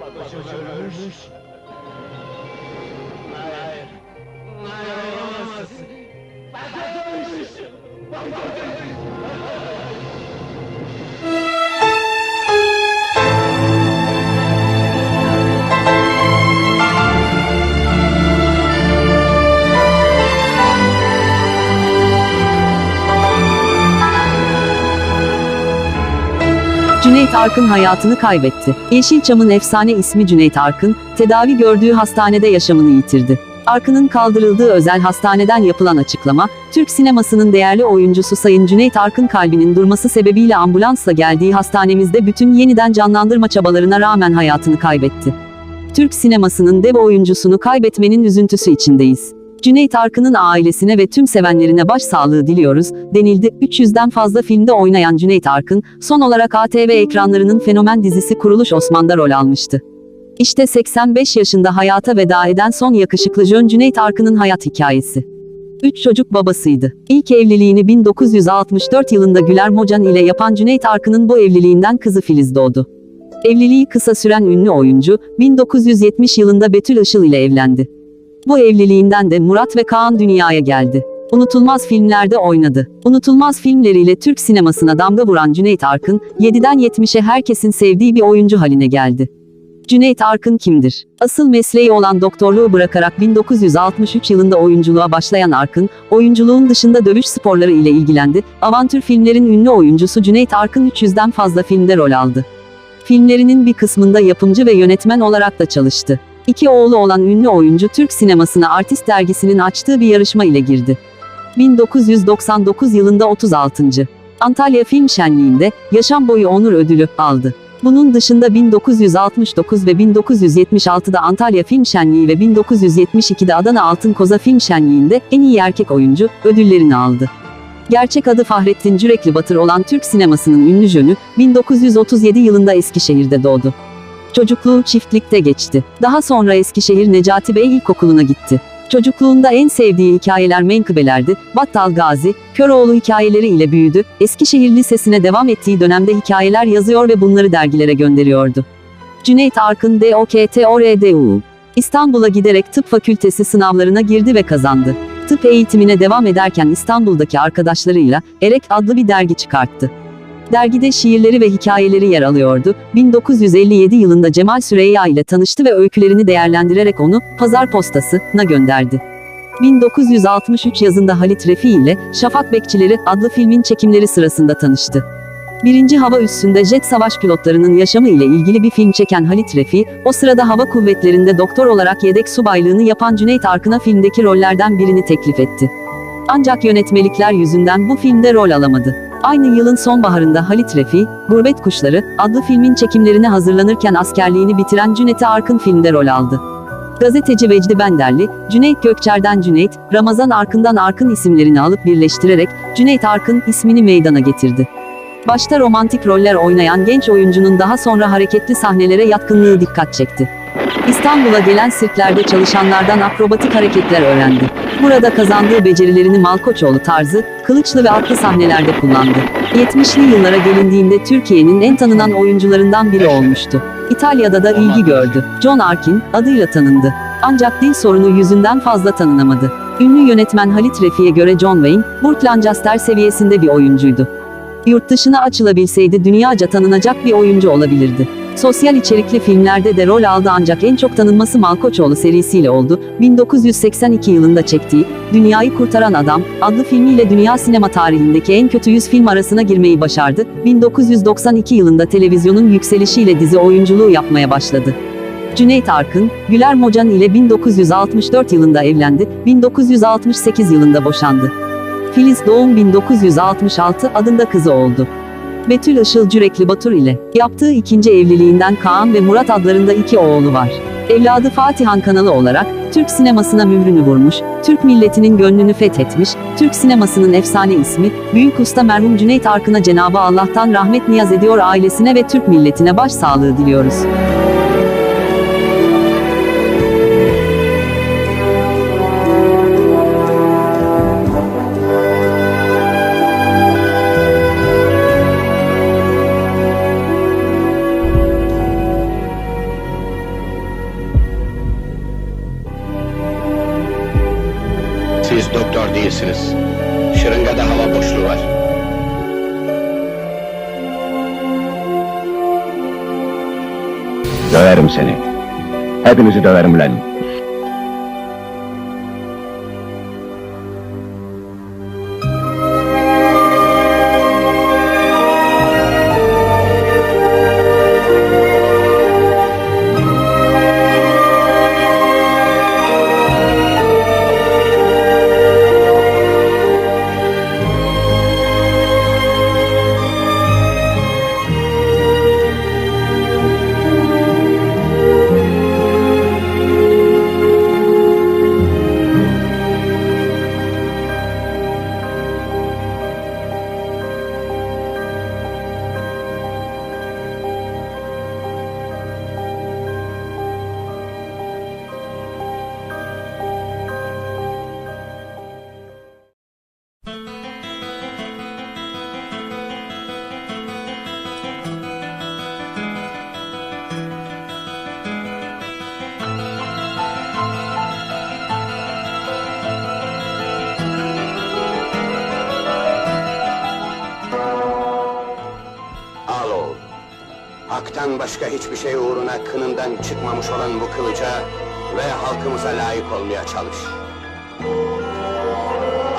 Fatoş ölmüş. Cüneyt Arkın hayatını kaybetti. Yeşilçam'ın efsane ismi Cüneyt Arkın, tedavi gördüğü hastanede yaşamını yitirdi. Arkın'ın kaldırıldığı özel hastaneden yapılan açıklama, Türk sinemasının değerli oyuncusu Sayın Cüneyt Arkın kalbinin durması sebebiyle ambulansla geldiği hastanemizde bütün yeniden canlandırma çabalarına rağmen hayatını kaybetti. Türk sinemasının dev oyuncusunu kaybetmenin üzüntüsü içindeyiz. Cüneyt Arkın'ın ailesine ve tüm sevenlerine başsağlığı diliyoruz, denildi. 300'den fazla filmde oynayan Cüneyt Arkın, son olarak ATV ekranlarının fenomen dizisi Kuruluş Osman'da rol almıştı. İşte 85 yaşında hayata veda eden son yakışıklı Jön Cüneyt Arkın'ın hayat hikayesi. Üç çocuk babasıydı. İlk evliliğini 1964 yılında Güler Mocan ile yapan Cüneyt Arkın'ın bu evliliğinden kızı Filiz doğdu. Evliliği kısa süren ünlü oyuncu, 1970 yılında Betül Işıl ile evlendi. Bu evliliğinden de Murat ve Kaan dünyaya geldi. Unutulmaz filmlerde oynadı. Unutulmaz filmleriyle Türk sinemasına damga vuran Cüneyt Arkın, 7'den 70'e herkesin sevdiği bir oyuncu haline geldi. Cüneyt Arkın kimdir? Asıl mesleği olan doktorluğu bırakarak 1963 yılında oyunculuğa başlayan Arkın, oyunculuğun dışında dövüş sporları ile ilgilendi. Avantür filmlerin ünlü oyuncusu Cüneyt Arkın 300'den fazla filmde rol aldı. Filmlerinin bir kısmında yapımcı ve yönetmen olarak da çalıştı. İki oğlu olan ünlü oyuncu Türk sinemasına Artist dergisinin açtığı bir yarışma ile girdi. 1999 yılında 36. Antalya Film Şenliği'nde Yaşam Boyu Onur Ödülü aldı. Bunun dışında 1969 ve 1976'da Antalya Film Şenliği ve 1972'de Adana Altın Koza Film Şenliği'nde en iyi erkek oyuncu ödüllerini aldı. Gerçek adı Fahrettin Cürekli Batır olan Türk sinemasının ünlü jönü, 1937 yılında Eskişehir'de doğdu. Çocukluğu çiftlikte geçti. Daha sonra Eskişehir Necati Bey İlkokulu'na gitti. Çocukluğunda en sevdiği hikayeler menkıbelerdi. Battal Gazi, Köroğlu hikayeleri ile büyüdü. Eskişehir Lisesi'ne devam ettiği dönemde hikayeler yazıyor ve bunları dergilere gönderiyordu. Cüneyt Arkın DOKTORDU. İstanbul'a giderek tıp fakültesi sınavlarına girdi ve kazandı. Tıp eğitimine devam ederken İstanbul'daki arkadaşlarıyla Erek adlı bir dergi çıkarttı. Dergide şiirleri ve hikayeleri yer alıyordu. 1957 yılında Cemal Süreyya ile tanıştı ve öykülerini değerlendirerek onu Pazar Postası'na gönderdi. 1963 yazında Halit Refi ile Şafak Bekçileri adlı filmin çekimleri sırasında tanıştı. Birinci hava üssünde jet savaş pilotlarının yaşamı ile ilgili bir film çeken Halit Refi, o sırada hava kuvvetlerinde doktor olarak yedek subaylığını yapan Cüneyt Arkın'a filmdeki rollerden birini teklif etti. Ancak yönetmelikler yüzünden bu filmde rol alamadı. Aynı yılın sonbaharında Halit Refi, Gurbet Kuşları adlı filmin çekimlerine hazırlanırken askerliğini bitiren Cüneyt Arkın filmde rol aldı. Gazeteci Vecdi Benderli, Cüneyt Gökçer'den Cüneyt, Ramazan Arkın'dan Arkın isimlerini alıp birleştirerek Cüneyt Arkın ismini meydana getirdi. Başta romantik roller oynayan genç oyuncunun daha sonra hareketli sahnelere yatkınlığı dikkat çekti. İstanbul'a gelen sirklerde çalışanlardan akrobatik hareketler öğrendi. Burada kazandığı becerilerini Malkoçoğlu tarzı, kılıçlı ve atlı sahnelerde kullandı. 70'li yıllara gelindiğinde Türkiye'nin en tanınan oyuncularından biri olmuştu. İtalya'da da ilgi gördü. John Arkin adıyla tanındı. Ancak dil sorunu yüzünden fazla tanınamadı. Ünlü yönetmen Halit Refi'ye göre John Wayne, Burt Lancaster seviyesinde bir oyuncuydu. Yurt dışına açılabilseydi dünyaca tanınacak bir oyuncu olabilirdi. Sosyal içerikli filmlerde de rol aldı ancak en çok tanınması Malkoçoğlu serisiyle oldu. 1982 yılında çektiği Dünyayı Kurtaran Adam adlı filmiyle dünya sinema tarihindeki en kötü 100 film arasına girmeyi başardı. 1992 yılında televizyonun yükselişiyle dizi oyunculuğu yapmaya başladı. Cüneyt Arkın, Güler Mocan ile 1964 yılında evlendi, 1968 yılında boşandı. Filiz Doğum 1966 adında kızı oldu. Betül Işıl Cürekli Batur ile yaptığı ikinci evliliğinden Kaan ve Murat adlarında iki oğlu var. Evladı Fatihan kanalı olarak Türk sinemasına mührünü vurmuş, Türk milletinin gönlünü fethetmiş, Türk sinemasının efsane ismi, Büyük Usta merhum Cüneyt Arkın'a Cenabı Allah'tan rahmet niyaz ediyor ailesine ve Türk milletine başsağlığı diliyoruz. Döverim seni. Hepinizi döverim lan. Hak'tan başka hiçbir şey uğruna kınından çıkmamış olan bu kılıca ve halkımıza layık olmaya çalış.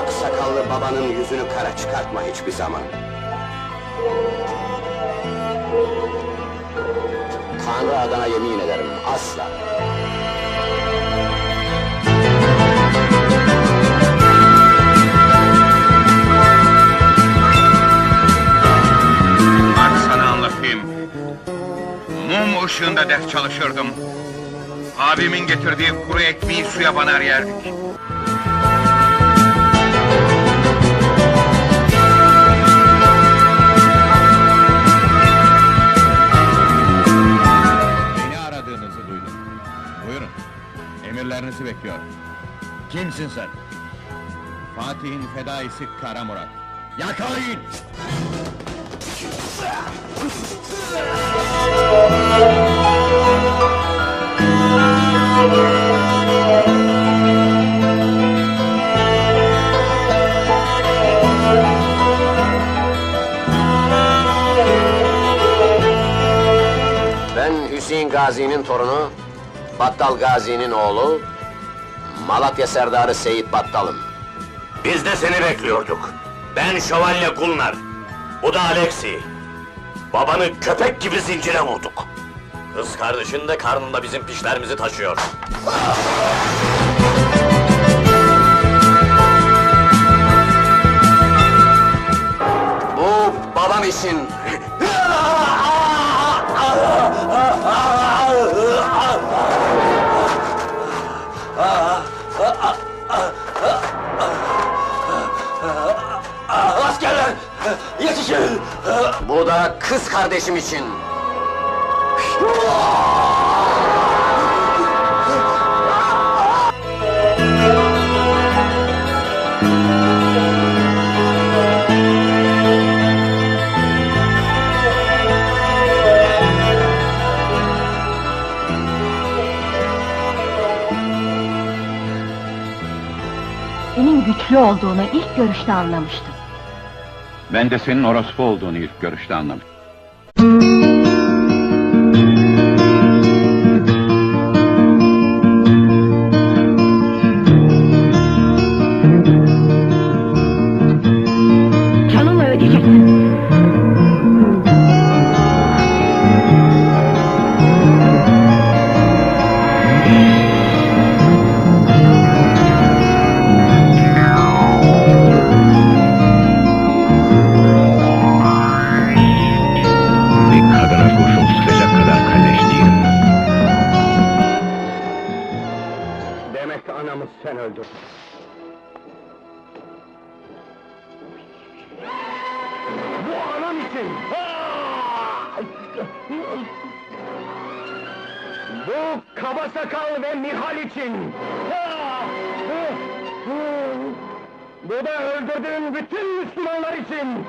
Ak sakallı babanın yüzünü kara çıkartma hiçbir zaman. Tanrı adına yemin ederim asla. Işığında ders çalışırdım. Abimin getirdiği kuru ekmeği suya banar yerdik. Beni aradığınızı duydum. Buyurun. Emirlerinizi bekliyorum. Kimsin sen? Fatih'in fedaisi Kara Murat. Yakalayın! Gazi'nin torunu, Battal Gazi'nin oğlu, Malatya Serdarı Seyit Battal'ım. Biz de seni bekliyorduk. Ben Şövalye Gulnar. Bu da Alexi. Babanı köpek gibi zincire vurduk. Kız kardeşin de karnında bizim pişlerimizi taşıyor. Bu babam için Bu da kız kardeşim için. Senin güçlü olduğunu ilk görüşte anlamıştım. Ben de senin orospu olduğunu ilk görüşte anlamıştım. Öldürdün. Bu anam için! Bu kaba sakal ve Nihal için! Bu da öldürdüğün bütün Müslümanlar için!